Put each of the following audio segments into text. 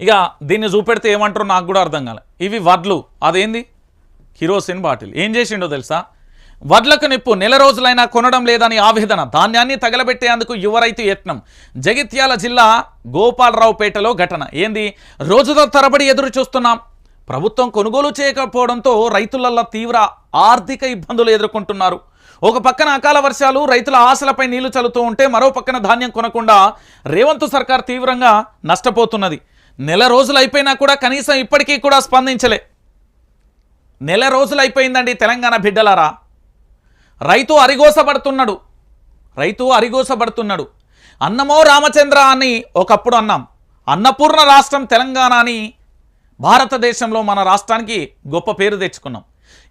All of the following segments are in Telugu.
ఇక దీన్ని చూపెడితే ఏమంటారో నాకు కూడా అర్థం కాలే. ఇవి వడ్లు. అదేంది? Kerosene bottle. ఏం చేసిండో తెలుసా? వడ్లకు నిప్పు నెల రోజులైనా కొనడం లేదని ఆవేదన ధాన్యాన్ని తగలబెట్టేందుకు యువ రైతు యత్నం. జగిత్యాల జిల్లా గోపాలరావుపేటలో ఘటన. ఏంది? రోజుల తరబడి ఎదురు చూస్తున్నాం. ప్రభుత్వం కొనుగోలు చేయకపోవడంతో రైతులల్లో తీవ్ర ఆర్థిక ఇబ్బందులు ఎదుర్కొంటున్నారు. ఒక పక్కన అకాల వర్షాలు రైతుల ఆశలపై నీళ్ళు చల్లుతూ ఉంటే మరో పక్కన ధాన్యం కొనకుండా రేవంత్ సర్కార్ తీవ్రంగా నష్టపోతున్నది. నెల రోజులు అయిపోయినా కూడా కనీసం ఇప్పటికీ కూడా స్పందించలే. నెల రోజులు అయిపోయిందండి తెలంగాణ బిడ్డలారా. రైతు అరిగోసపడుతున్నాడు రైతు అరిగోసపడుతున్నాడు అన్నమో రామచంద్ర అని ఒకప్పుడు అన్నాం. అన్నపూర్ణ రాష్ట్రం తెలంగాణ అని భారతదేశంలో మన రాష్ట్రానికి గొప్ప పేరు తెచ్చుకున్నాం.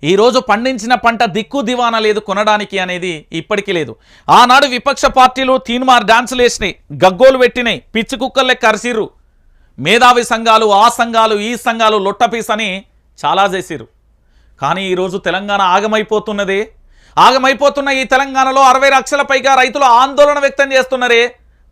ఈరోజు పండించిన పంట దిక్కు దివానా లేదు కొనడానికి అనేది ఇప్పటికీ లేదు. ఆనాడు విపక్ష పార్టీలు తీన్మార్ డాన్సులు వేసినాయి గగ్గోలు పెట్టినాయి. పిచ్చి కుక్కలు లెక్క అరిసిర్రు మేధావి సంఘాలు ఆ సంఘాలు ఈ సంఘాలు లొట్టపీస్ అని చాలా చేసిరు కానీ ఈరోజు తెలంగాణ ఆగమైపోతున్నది. ఆగమైపోతున్న ఈ తెలంగాణలో అరవై లక్షల పైగా రైతులు ఆందోళన వ్యక్తం చేస్తున్నారే.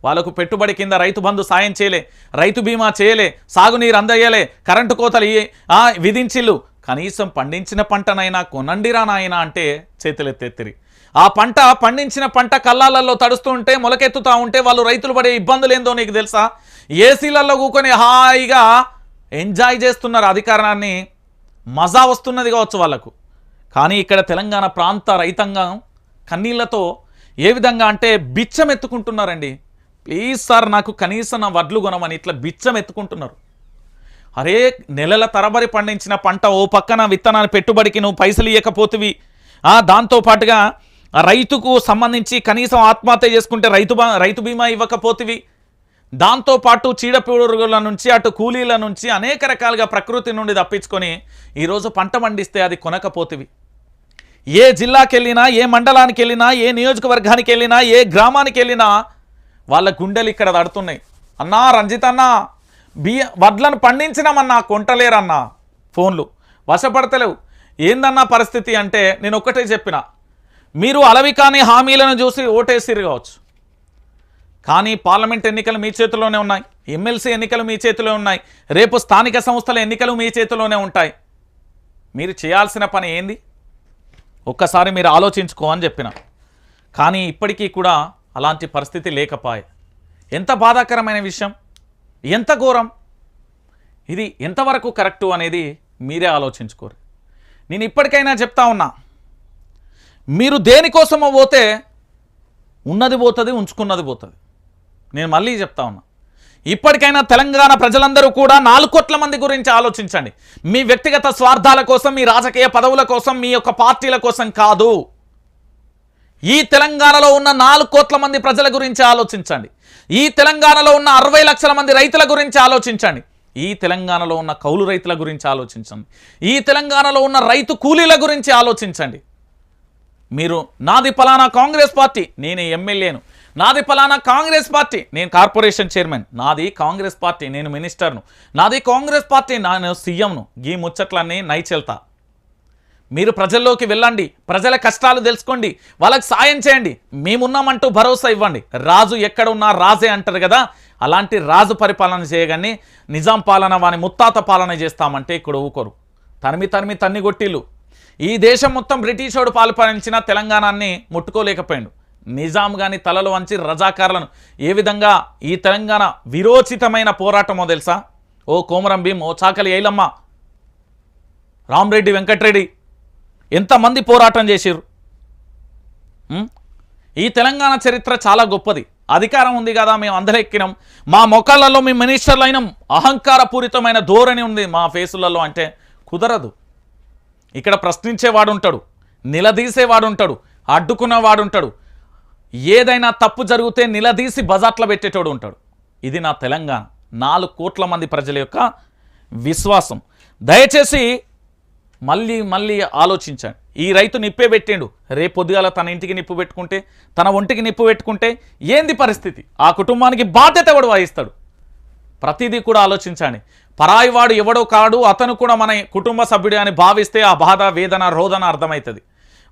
వాళ్ళకు పెట్టుబడి కింద రైతు బంధు సాయం చేయలే రైతు బీమా చేయలే సాగునీరు అందయ్యలే కరెంటు కోతలు ఆ, విధించిల్లు. కనీసం పండించిన పంటనైనా కొనండిరా నాయనా అంటే చేతులెత్తెత్తిరి. ఆ పంట పండించిన పంట కల్లాలలో తడుస్తూ ఉంటే మొలకెత్తుతూ ఉంటే వాళ్ళు రైతులు పడే ఇబ్బందులు ఏందో నీకు తెలుసా? ఏసీలలో కూకొని హాయిగా ఎంజాయ్ చేస్తున్నారు అధికారాన్ని. మజా వస్తున్నది కావచ్చు వాళ్ళకు. కానీ ఇక్కడ తెలంగాణ ప్రాంత రైతాంగం కన్నీళ్ళతో ఏ విధంగా అంటే బిచ్చం ఎత్తుకుంటున్నారండి. ప్లీజ్ సార్ నాకు కనీసం నా వడ్లు కొనమని ఇట్లా బిచ్చం ఎత్తుకుంటున్నారు. అరే నెలల తరబడి పండించిన పంట ఓ పక్కన విత్తనాన్ని పెట్టుబడికి నువ్వు పైసలు ఇవ్వకపోతివి దాంతోపాటుగా దాంతో పాటుగా రైతుకు సంబంధించి కనీసం ఆత్మహత్య చేసుకుంటే రైతు బా- రైతు బీమా ఇవ్వకపోతివి. దాంతోపాటు చీడపురుగుల నుంచి అటు కూలీల నుంచి అనేక రకాలుగా ప్రకృతి నుండి తప్పించుకొని ఈరోజు పంట పండిస్తే అది కొనకపోతివి. ఏ జిల్లాకి వెళ్ళినా ఏ మండలానికి వెళ్ళినా ఏ నియోజకవర్గానికి వెళ్ళినా ఏ గ్రామానికి వెళ్ళినా వాళ్ళ గుండెలు ఇక్కడ దడుతున్నాయి అన్నా రంజిత్ అన్నా బియ్య వడ్లను పండించినామన్నా కొంటలేరన్నా ఫోన్లు. వశపడతలేవు. ఏందన్నా పరిస్థితి అంటే నేను ఒక్కటే చెప్పిన మీరు అలవి కాని హామీలను చూసి ఓటేసిరు కావచ్చు. కానీ పార్లమెంట్ ఎన్నికలు మీ చేతిలోనే ఉన్నాయి. ఎమ్మెల్సీ ఎన్నికలు మీ చేతిలో ఉన్నాయి. రేపు స్థానిక సంస్థల ఎన్నికలు మీ చేతిలోనే ఉంటాయి. మీరు చేయాల్సిన పని ఏంది? ఒక్కసారి మీరు ఆలోచించుకో అని చెప్పిన. కానీ ఇప్పటికీ కూడా అలాంటి పరిస్థితి లేకపాయే. ఎంత బాధాకరమైన విషయం? ఎంత ఘోరం? ఇది ఎంతవరకు కరెక్టు అనేది మీరే ఆలోచించుకోరు. నేను ఇప్పటికైనా చెప్తా ఉన్నా. మీరు దేనికోసమో పోతే ఉన్నది పోతుంది ఉంచుకున్నది పోతుంది. నేను మళ్ళీ చెప్తా ఉన్నా. ఇప్పటికైనా తెలంగాణ ప్రజలందరూ కూడా నాలుగు కోట్ల మంది గురించి ఆలోచించండి. మీ వ్యక్తిగత స్వార్థాల కోసం మీ రాజకీయ పదవుల కోసం మీ యొక్క పార్టీల కోసం కాదు. ఈ తెలంగాణలో ఉన్న నాలుగు కోట్ల మంది ప్రజల గురించి ఆలోచించండి. ఈ తెలంగాణలో ఉన్న అరవై లక్షల మంది రైతుల గురించి ఆలోచించండి. ఈ తెలంగాణలో ఉన్న కౌలు రైతుల గురించి ఆలోచించండి. ఈ తెలంగాణలో ఉన్న రైతు కూలీల గురించి ఆలోచించండి. మీరు నాది పలానా కాంగ్రెస్ పార్టీ నేను ఎమ్మెల్యేను. నాది పలానా కాంగ్రెస్ పార్టీ నేను కార్పొరేషన్ చైర్మన్. నాది కాంగ్రెస్ పార్టీ నేను మినిస్టర్ను. నాది కాంగ్రెస్ పార్టీ నేను సీఎంను. గీ ముచ్చట్లన్నీ నైచెల్తా మీరు ప్రజల్లోకి వెళ్ళండి ప్రజల కష్టాలు తెలుసుకోండి వాళ్ళకి సాయం చేయండి. మేమున్నామంటూ భరోసా ఇవ్వండి. రాజు ఎక్కడ ఉన్నా రాజే అంటారు కదా అలాంటి రాజు పరిపాలన చేయగానే నిజాం పాలన వాని ముత్తాత పాలన చేస్తామంటే ఇక్కడ ఊకోరు. తనిమి తనిమి తన్ని కొట్టిల్లు. ఈ దేశం మొత్తం బ్రిటిషోడు పాల్పరించిన తెలంగాణని ముట్టుకోలేకపోయాడు. నిజాం గాని తలలు వంచి రజాకారులను. ఏ విధంగా ఈ తెలంగాణ విరోచితమైన పోరాటమో తెలుసా? ఓ కోమరం భీం ఓ చాకలి ఐలమ్మ రామరెడ్డి వెంకట్రెడ్డి ఎంతమంది పోరాటం చేసిర్రు? ఈ తెలంగాణ చరిత్ర చాలా గొప్పది. అధికారం ఉంది కదా మేము అందరెక్కినాం మా మొక్కలలో మీ మినిస్టర్లైనం అహంకారపూరితమైన ధోరణి ఉంది మా ఫేసులలో అంటే కుదరదు. ఇక్కడ ప్రశ్నించేవాడు ఉంటాడు నిలదీసేవాడు ఉంటాడు అడ్డుకున్నవాడు ఉంటాడు ఏదైనా తప్పు జరిగితే నిలదీసి బజాట్లో పెట్టేటోడు ఉంటాడు ఇది నా తెలంగాణ. నాలుగు కోట్ల మంది ప్రజల యొక్క విశ్వాసం. దయచేసి మళ్ళీ మళ్ళీ ఆలోచించండి. ఈ రైతు నిప్పే పెట్టిండు. రేపు పొద్దుగాల తన ఇంటికి నిప్పు పెట్టుకుంటే తన ఒంటికి నిప్పు పెట్టుకుంటే ఏంది పరిస్థితి? ఆ కుటుంబానికి బాధ్యత ఎవడు వహిస్తాడు? ప్రతిదీ కూడా ఆలోచించండి. పరాయివాడు ఎవడో కాడు అతను కూడా మన కుటుంబ సభ్యుడు అని భావిస్తే ఆ బాధ వేదన రోదన అర్థమవుతుంది.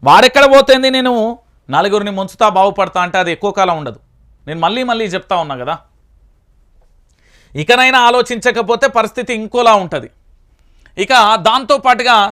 వాడెక్కడ పోతుంది నేను నలుగురిని ముంచుతా బాగుపడతా అంటే అది ఎక్కువ కాలం ఉండదు. నేను మళ్ళీ మళ్ళీ చెప్తా ఉన్నా కదా. ఇకనైనా ఆలోచించకపోతే పరిస్థితి ఇంకోలా ఉంటుంది. ఇక దాంతో పాటుగా